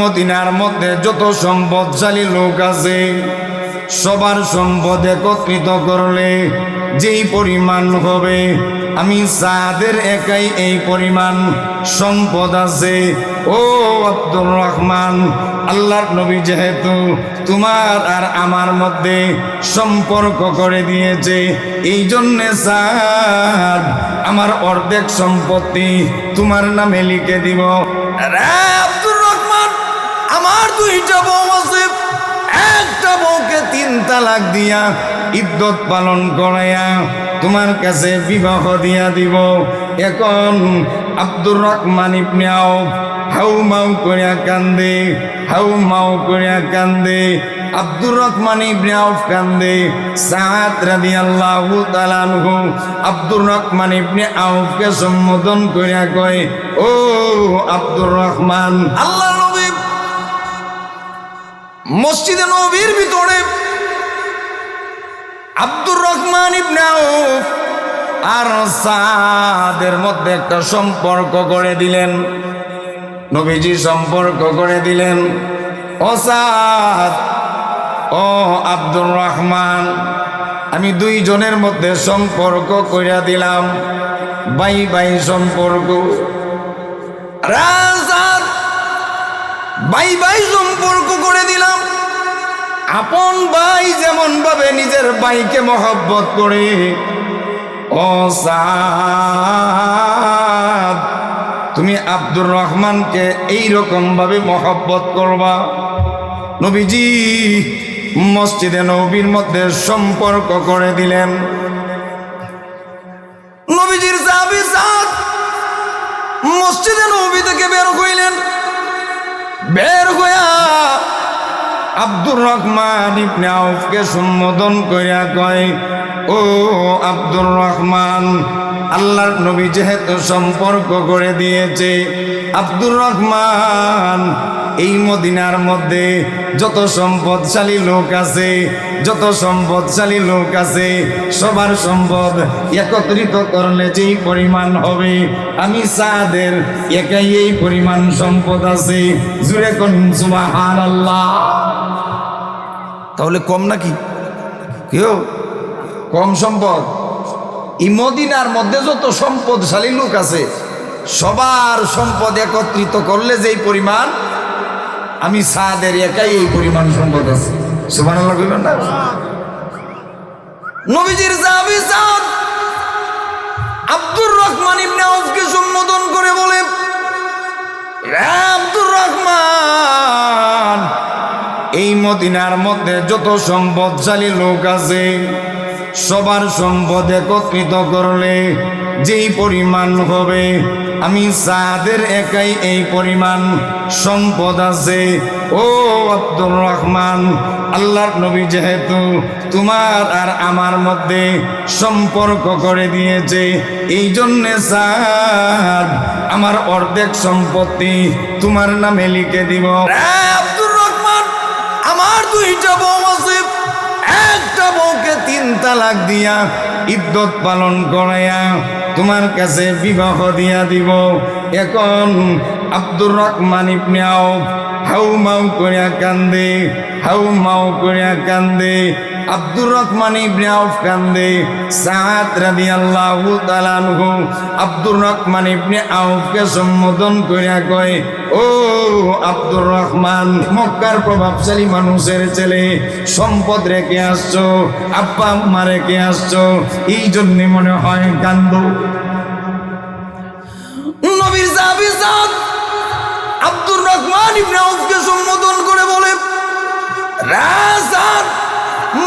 মদিনার মধ্যে যত সম্পদশালী লোক আছে, সবার সম্পদ একত্রিত করলে যেই পরিমাণ হবে, আমি সাদের একাই এই পরিমাণ সম্পদ আছে, ও আব্দুর রহমান, আল্লাহর নবী যেহেতু তোমার আর আমার মধ্যে সম্পর্ক করে দিয়েছে এই জন্যে সাদ আমার অর্ধেক সম্পত্তি তোমার নামে লিখে দিব। আমার দুইটা বউ আছে, একটা বউকে তিন তালাক দিয়া ইদ্যত পালন করাইয়া তোমার কাছে বিবাহ দিয়া দিব। এখন আব্দুর রহমান ইবনে হাউ মাউ করিয়া কান্দে, হাউ মাউ করিয়া কান্দে। আব্দুর রহমান ইবনে আউফ কান্দে সাত রাদিয়াল্লাহু তাআলা আনহু আব্দুর রহমান ইবনে আউফকে সম্বোধন করিয়া কয়, ও আব্দুর রহমান আল্লাহ মসজিদে নবীর ভিতরে আব্দুর রহমান ইবনে আউফ আর সাদের মধ্যে একটা সম্পর্ক করে দিলেন। নবীজি সম্পর্ক করে দিলেন। ও সাদ, ও আব্দুর রহমান, আমি দুইজনের মধ্যে সম্পর্ক কইরা দিলাম। বাই বাই সম্পর্ক। রাজাদ বাই বাই সম্পর্ক করে দিলাম। আপন ভাই যেমন ভাবে নিজের ভাইকে মহব্বত করে। ও তুমি আব্দুর রহমানকে এই রকম ভাবে মহব্বত করবা। নবীজি মসজিদে নবীর মধ্যে সম্পর্ক করে দিলেন। নবীজির মসজিদে নবী থেকে বের হইলেন। বের হইয়া আব্দুর রহমান ইবনে আউফকে সম্বোধন করিয়া কয় ও আব্দুর রহমান আল্লাহর নবী যেহেতু সম্পর্ক করে দিয়েছে, আব্দুর রহমান এই মদিনার মধ্যে যত সম্পদশালী লোক আছে, যত সম্পদশালী লোক আছে, সবার সম্পদ একত্রিত করলে যেই পরিমাণ হবে, আমি সাদের একাই এই পরিমাণ সম্পদ আছে। জুড়ে কোন সুবাহান আল্লাহ তাহলে কম নাকি? কেউ? কম সম্পদ? মদিনার মধ্যে যত সম্পদশালী লোক আছে, সবার সম্পদ একত্রিত করলে যেই পরিমাণ, আমি সাদের একাই এই পরিমাণ সম্পদ আছে। সুবান না? নবীজির জাহাবি সাদ, আব্দুর রহমান ইবনে সম্বোধন করে বলে "রে আব্দুর রহমান, এই মদিনার মধ্যে যত সম্পদশালী লোক আছে সবার সম্পদ একত্রিত করলে যেই পরিমাণ হবে, আমি সাদের একাই এই পরিমাণ সম্পদ আছে। ও আব্দুর রহমান, আল্লাহর নবী যেহেতু তোমার আর আমার মধ্যে সম্পর্ক করে দিয়েছে এই জন্যে সাদ আমার অর্ধেক সম্পত্তি তোমার নামে লিখে দিব। আব্দুর রহমান, আমার দুইটা বউ তালাক দিয়া, ইদ্যত পালন করাইয়া তোমার কাছে বিবাহ দিয়া দিব। এখন আব্দুর রহমান ইবনে আউফ হাউ মাউ করিয়া কান্দে হাউ মাউ করিয়া কান্দে। আব্দুর রহমান ইবনে আউফ আব্দুর রহমান ইবনে আউফকে সম্বোধন করিয়া কয়, ও আব্দুর রহমান, মক্কার প্রভাবশালী মানুষের ছেলে, সম্পদ রেখে আসছো, আব্বা আম্মা রেখে আসছো, এই জন্যে মনে হয় কান্দ। আব্দুর রহমান ইবনে আউফকে সম্বোধন করে বলে রাজাদ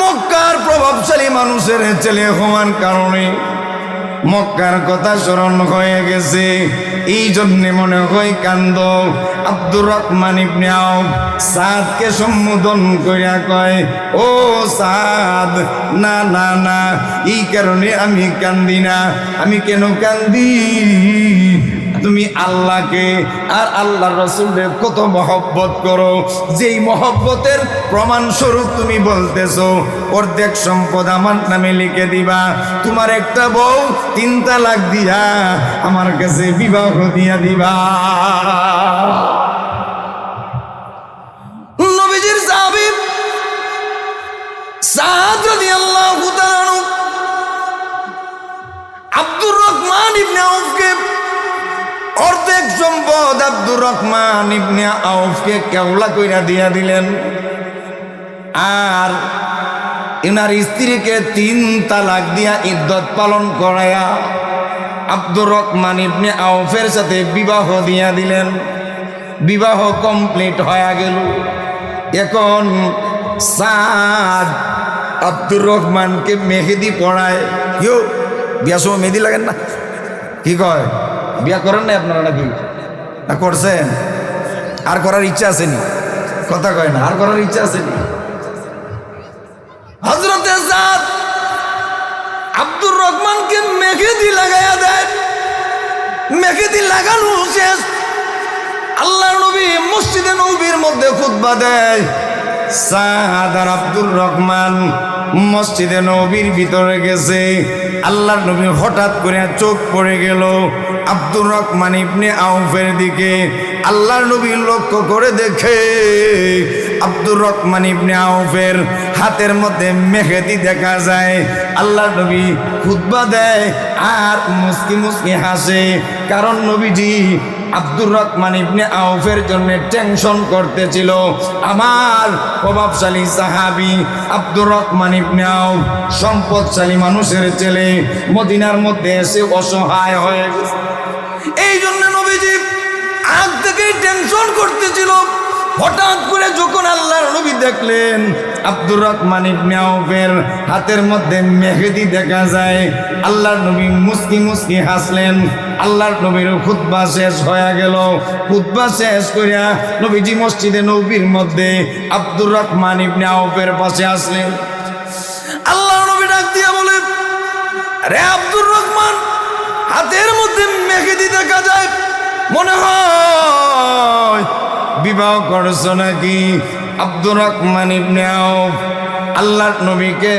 মক্কার প্রভাবশালী মানুষের ছেলে হওয়ার কারণে মক্কার কথা স্মরণ হয়ে গেছে। এই জন্যে মনে হয় কান্দ আব্দুর রহমান ইবনে সাদকে সম্বোধন করিয়া কয়, ও সাদ, না না না, এই কারণে আমি কান্দি না। আমি কেন কান্দি? তুমি আল্লাহকে আর আল্লাহ রসুলের কত মহব্বত করো? যেই মহব্বতের প্রমাণস্বরূপ তুমি বলতেছো, অর্ধেক সম্পদ আমার নামে লিখে দিবা। তোমার একটা বউ তিন তালাক দিয়া আমার কাছে বিবাহ দিয়া দিবা। আব্দুর রহমান ইবনে আউফকে অর্ধেক সম্পদ আব্দুর রহমান ইবনে আউফকে কেওলা কইরা দিয়া দিলেন। আর এনার স্ত্রীকে তিন তালাক দিয়া ইদ্যত পালন করায়া আব্দুর রহমান ইবনে আউফের সাথে বিবাহ দিয়া দিলেন। বিবাহ কমপ্লিট হয়ে গেল। এখন সাদ আব্দুর রহমানকে মেহেদি পড়ায়। ইউ বিয়া সময় মেহেদি লাগেন না? কি কয়? বিয়া করেন না আপনারা নাকি? না করছেন। আর করার ইচ্ছা আসেনি। কথা কয় না। আর করার ইচ্ছা আসেনি। হজরতে আব্দুর রহমানকে মেঘেদি লাগাইয়া দেয় মেঘেদি লাগানো শেষ। আল্লাহ নবী মসজিদে নবীর মধ্যে খুতবা দেয়। সাদ আর আব্দুর রহমান মসজিদে নবীর ভিতরে গেছে। আল্লাহ নবী হঠাৎ করে চোখ পড়ে গেল। আব্দুর রহমান ইবনে আউফের দিকে আল্লাহর নবী লক্ষ্য করে দেখে আব্দুর রহমান ইবনে আউফের হাতের মধ্যে মেহেদি দেখা যায়। আল্লাহ নবী খুতবা দেয় আর মুসকি মুসকি হাসে। কারণ নবীজি আব্দুর রহমান ইবনে আউফের জন্য টেনশন করতেছিল। আমার প্রভাবশালী সাহাবি আব্দুর রহমান ইবনে আউফ সম্পদশালী মানুষের ছেলে মদিনার মধ্যে এসে অসহায় হয়ে গেছে। এই জন্য নবীজি আগ থেকেই টেনশন করতেছিল। হঠাৎ করে যখন আল্লাহর নবী দেখলেন, আব্দুর রহমান ইবনে হাতের মধ্যে মেহেদি দেখা যায়। আল্লাহর নবী মুসকি মুসকি হাসলেন। আল্লাহর নবীর খুতবা শেষ হয়ে গেল। খুতবা শেষ করিয়া নবীজি মসজিদে নবীর মধ্যে আব্দুর রহমান ইবনে আউফের পাশে আসলেন। আল্লাহর নবী ডাক দিয়া বলে, রে আব্দুর রহমান, হাতের মধ্যে দেখা যায় মনে হয় বিবাহ করছ নাকি? আব্দুর রহমান ইবনে আল্লাহ নবীকে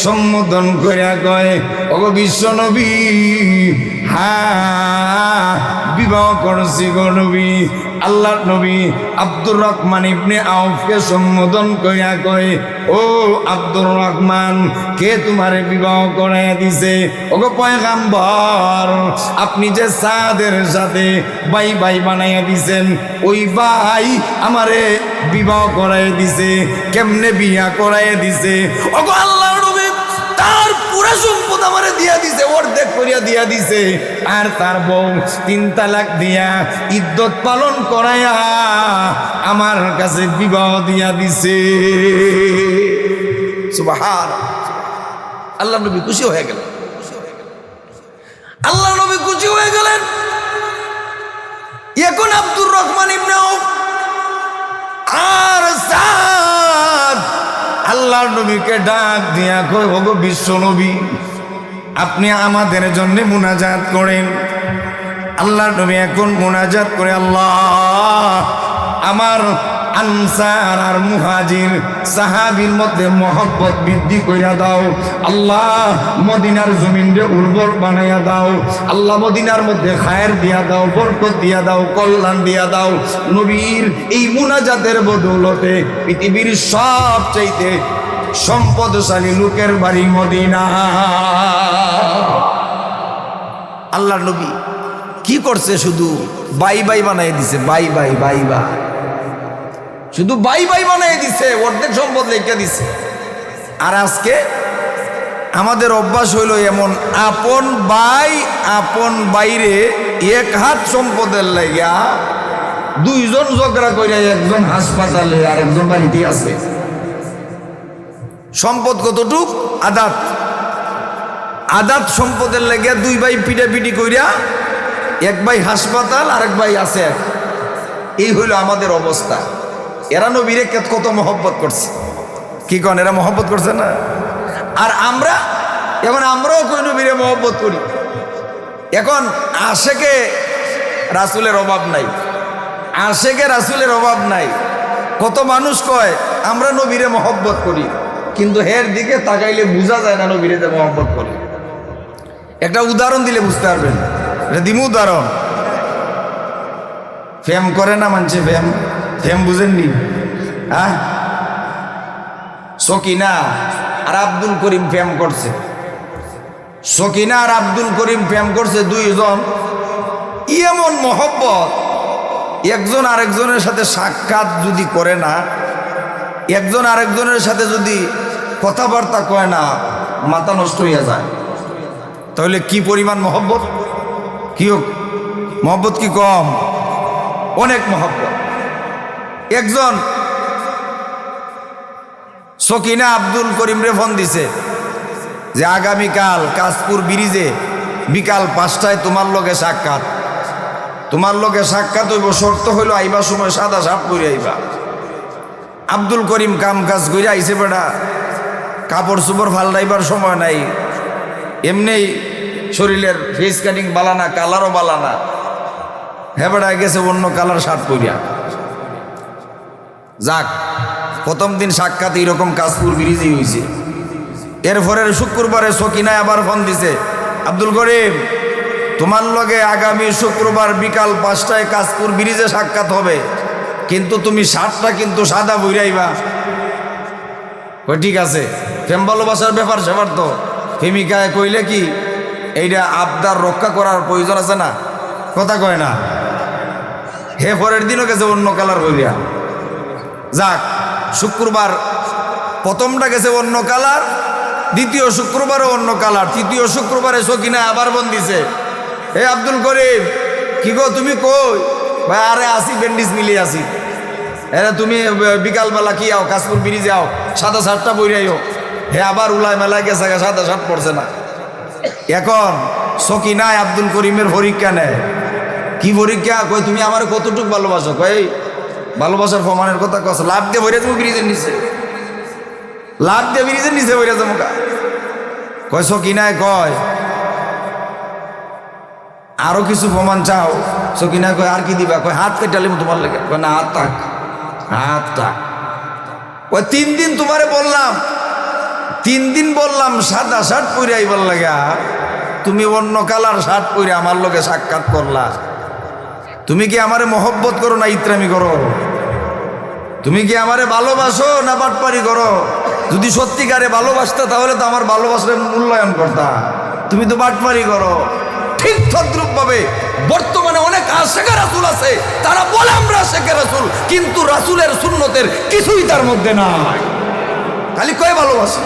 সম্বোধন করিয়া কয় অগ বিশ্ব নবী হ্যাঁ বিবাহ করছি গো নবী। আল্লাহর নবী আব্দুর রহমান ইবনে আউফকে সম্বোধন করিয়া কয়, ও আব্দুর রহমান, কে তোমারে বিবাহ করাইয়া দিছে? ওগো পয়গাম্বর, আপনি যে সাদের সাথে বাই বাই বানাইয়া দিছেন, ওই ভাই আমারে বিবাহ করাইয়া দিছে, কেমনে বিয়া করাইয়া দিছে? ওগো আল্লাহর নবী তার পুরা সম্পদ আমারে দিয়া দিছে, অর্ধেক করিয়া দিয়া দিছে। আর তার বউ তিন তালাক দিয়া ইদ্যত পালন করাইয়া আমার কাছে বিবাহ দিয়া দিছে। সুবাহান। আল্লাহ নবী খুশি হয়ে গেলেন। আল্লাহ নবী খুশি হয়ে গেলেন। এখন আব্দুর রহমান ইবনে আর আল্লাহর নবীকে ডাক দিয়া কই হোক বিশ্ব নবী, আপনি আমাদের জন্য মুনাজাত করেন। আল্লাহর নবী এখন মুনাজাত করে আল্লাহ আমার আনসার আর মুহাজির সাহাবির মধ্যে মহব্বত বৃদ্ধি কইরা দাও। আল্লাহ মদিনার জমিনকে উর্বর বানাইয়া দাও। আল্লাহ মদিনার মধ্যে খায়ের দিয়া দাও, বরকত দিয়া দাও, কল্যাণ দিয়া দাও। নবীর এই মুনাজাতের বদৌলতে পৃথিবীর সব চাইতে সম্পদশালী লোকের বাড়ি মদিনা। আল্লাহ নবী কি করছে শুধু? বাই বাই বানাই দিছে, বাই বাই বাই বাই। শুধু বাই বাই বানাই দিছে, অর্ধেক সম্পদ লেখা দিছে। আর আজকে আমাদের অভ্যাস হইল এমন, আপন বাই আপন বাইরে এক হাত সম্পদের লাইয়া দুইজন ঝগড়া করে একজন হাসপাতালে আর একজন বাড়িতে আছে। সম্পদ কতটুক? আদাত। আদাত সম্পদের লেগে দুই ভাই পিটাপিটি কইরা এক ভাই হাসপাতাল আর এক ভাই আছে। এই হইল আমাদের অবস্থা। এরা নবীরে কত মহব্বত করছে। কি কন, এরা মহব্বত করছে না? আর আমরা, এখন আমরাও কই নবীরে মহব্বত করি? এখন আশেকে রাসুলের অভাব নাই। আশেকে রাসুলের অভাব নাই। কত মানুষ কয়, আমরা নবীরে মহব্বত করি। কিন্তু হের দিকে তাকাইলে বোঝা যায় না নবীরে যে মহব্বত করি। একটা উদাহরণ দিলে বুঝতে পারবেন। এটা দিমু উদাহরণ। ফেম করে না মানছে ফেম? ফেম বুঝেননি? হ্যাঁ? সকিনা আর আব্দুল করিম প্রেম করছে। সকিনা আর আব্দুল করিম প্রেম করছে দুইজন। এমন মহব্বত। একজন আরেকজনের সাথে সাক্ষাৎ যদি করে না, একজন আরেকজনের সাথে যদি কথাবার্তা কয় না, মাথা নষ্ট হইয়া যায়। তাহলে কি পরিমাণ মহব্বত? কি হোক, মহব্বত কি কম? অনেক মহব্বত। একজন। সকিনা আব্দুল করিম রে ফোন দিছে যে, আগামীকাল কাশপুর ব্রিজে বিকাল পাঁচটায় তোমার লগে সাক্ষাৎ। তোমার লগে সাক্ষাৎ হইব, শর্ত হইল আইবা সময় সাদা সাপ করে আইবা। আব্দুল করিম কাম কাজ করে আইছে, বেটা, কাপড় চোপড় ফালদাইবার সময় নাই। এমনি শরীরের ফেস কাটিং বালানা কালারও বালানা। হ্যাঁ বেটা, গেছে অন্য কালার শার্ট পরিয়া। যাক, প্রথম দিন সাক্ষাৎ এইরকম কাশপুর ব্রিজই হয়েছে। এরপরের শুক্রবারে সকিনায় আবার ফোন দিছে, আব্দুল করিম, তোমার লগে আগামী শুক্রবার বিকাল পাঁচটায় কাশপুর ব্রিজে সাক্ষাৎ হবে। কিন্তু তুমি শার্টটা কিন্তু সাদা বইরাইবা কই, ঠিক আছে, প্রেম ভালোবাসার ব্যাপার সেবার তো। প্রেমিকায় কইলে কি এইটা আবদার রক্ষা করার প্রয়োজন আছে না? কথা কয় না। হে পরের দিনও গেছে অন্য কালার হইয়া যাক, শুক্রবার প্রথমটা গেছে অন্য কালার, দ্বিতীয় শুক্রবারও অন্য কালার, তৃতীয় শুক্রবারে সকিনা আবার বন দিছে হে আব্দুল করিম, কি গো, তুমি কই? ভাই, আরে আসি, ব্যান্ডিজ মিলিয়ে আসি। হ্যাঁ তুমি বিকালবেলা কি আও, কাশপুর ব্রিজে আও, সাদা শার্টটা বইরাইও হে, আবার উলায় মেলায় গেছে সাদা শার্ট পড়ছে না। এখন সকিনায় আব্দুল করিমের পরীক্ষা নেয়। কি পরীক্ষা? কই, তুমি আমার কতটুকু ভালোবাসো? কই ভালোবাসার প্রমাণের কথা কস, লাভ দিয়ে ভরে তুমি ব্রিজের নিচে। লাভ দিয়ে ব্রিজের নিচে ভরে যাব কা কয় সকিনায় কয়। আরও কিছু প্রমাণ চাও? সকিনায় কয়, আর কি দিবা? কয়, হাত কেটালে তোমার লেগে। কয়, না, হাত থাক। হাত থাক। ওই তিন দিন তোমারে বললাম। তিন দিন বললাম, সাদা শার্ট পরে আইবার লাগা। তুমি অন্য কালার শার্ট পরে আমার লোকে সাক্ষাৎ করলা। তুমি কি আমারে মহব্বত করো না ইত্রামি করো? তুমি কি আমারে ভালোবাসো না বাটপারি করো? যদি সত্যিকারে ভালোবাসতে তাহলে তো আমার ভালোবাসার মূল্যায়ন করতা। তুমি তো বাটপারি করো। ঠিক তদ্রুপ ভাবে বর্তমানে অনেক আশেখা রাসুল আছে, তারা বলে আমরা শেখে রাসুল, কিন্তু রাসুলের সুন্নতের কিছুই তার মধ্যে নাই। খালি কয়ে ভালোবাসে?